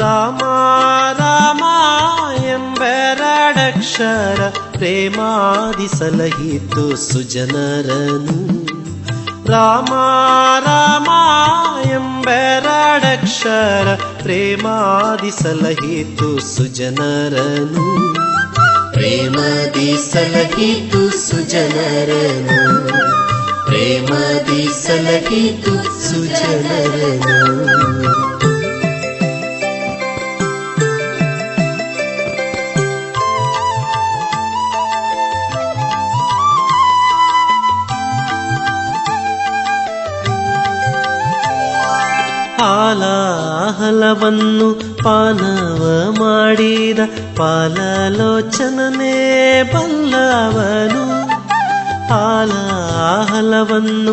ರಾಮ ರಾಮ ಎಂಬೆರಡಕ್ಷರ ಪ್ರೇಮಾದಿ ಸಲಹಿತು ಸುಜನರನು ರಾಮ ರಾಮ ಎಂಬೆರಡಕ್ಷರ ಪ್ರೇಮಾದಿ ಸಲಹಿತು ಸುಜನರನು ಪ್ರೇಮದಿ ಸಲಹಿತು ಸುಜನರನು ಪ್ರೇಮದಿ ಸಲಹಿತು ಸುಜನರನು ಹಾಲಾಹಲವನ್ನು ಪಾನವ ಮಾಡಿದ ಪಾಲಲೋಚನನೇ ಬಲ್ಲವನು ಹಾಲಾಹಲವನ್ನು